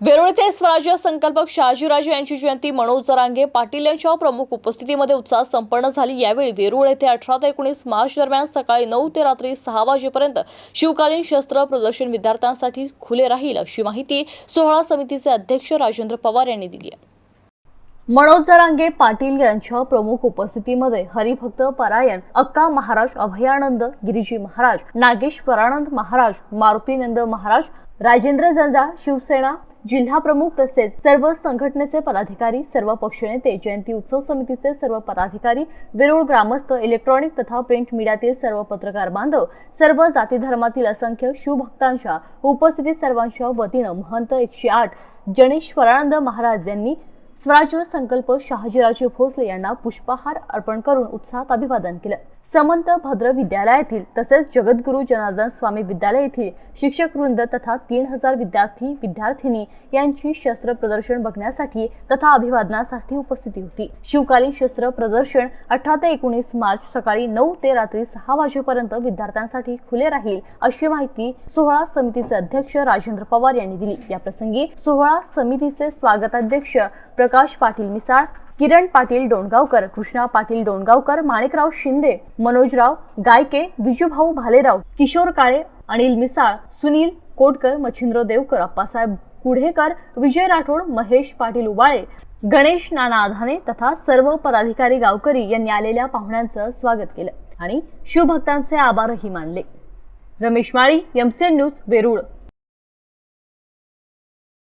वेरूळ येथे स्वराज्य संकल्पक शहाजीराजे यांची जयंती मनोज जरांगे पाटील यांच्या प्रमुख उपस्थितीमध्ये उत्साहात संपन्न झाली. यावेळी वेरूळ येथे अठरा ते एकोणीस मार्च दरम्यान सकाळी नऊ ते रात्री सहा वाजेपर्यंत शिवकालीन शस्त्र प्रदर्शन विद्यार्थ्यांसाठी खुले राहील अशी माहिती सोहळा समितीचे अध्यक्ष राजेंद्र पवार यांनी दिली आहे. मनोज जरांगे पाटील यांच्या प्रमुख उपस्थितीमध्ये हरिभक्त परायण अक्का महाराज अभयानंद गिरिजी महाराज नागेश परानंद महाराज मारुतीनंद महाराज राजेंद्र जंजा शिवसेना जिल्हा प्रमुख तसेच सर्व संघटनेचे पदाधिकारी सर्व पक्षनेते जयंती उत्सव समितीचे सर्व पदाधिकारी वेरूळ ग्रामस्थ इलेक्ट्रॉनिक तथा प्रिंट मीडियातील सर्व पत्रकार बांधव सर्व जाती धर्मातील असंख्य शिवभक्तांच्या उपस्थितीत सर्वांच्या वतीनं महंत एकशे आठ जणेश्वरानंद महाराज यांनी स्वराज्य संकल्प शहाजीराजे भोसले यांना पुष्पहार अर्पण करून उत्साहात अभिवादन केलं. समंत भद्र विद्यालयातील तसेच जगद्गुरू जनार्दन स्वामी विद्यालय येथील शिक्षक वृंद तथा तीन हजार विद्यार्थी विद्यार्थिनी यांची शस्त्र प्रदर्शन बघण्यासाठी तथा अभिवादनासाठी उपस्थिती होती. शिवकालीन शस्त्र प्रदर्शन अठरा ते एकोणीस मार्च सकाळी नऊ ते रात्री सहा वाजेपर्यंत विद्यार्थ्यांसाठी खुले राहील अशी माहिती सोहळा समितीचे अध्यक्ष राजेंद्र पवार यांनी दिली. या प्रसंगी सोहळा समितीचे स्वागताध्यक्ष प्रकाश पाटील मिसाळ किरण पाटील डोणगावकर कृष्णा पाटील डोणगावकर माणिकराव शिंदे मनोजराव गायके विजूभाऊ भालेराव किशोर काळे अनिल मिसाळ सुनील कोटकर मच्छिंद्र देवकर अप्पासाहेब कुढेकर विजय राठोड महेश पाटील उबाळे गणेश नाना आधाने तथा सर्व पदाधिकारी गावकरी यांनी आलेल्या पाहुण्यांचं स्वागत केलं आणि शिवभक्तांचे आभारही मानले. Ramesh Mali MCN news Verul.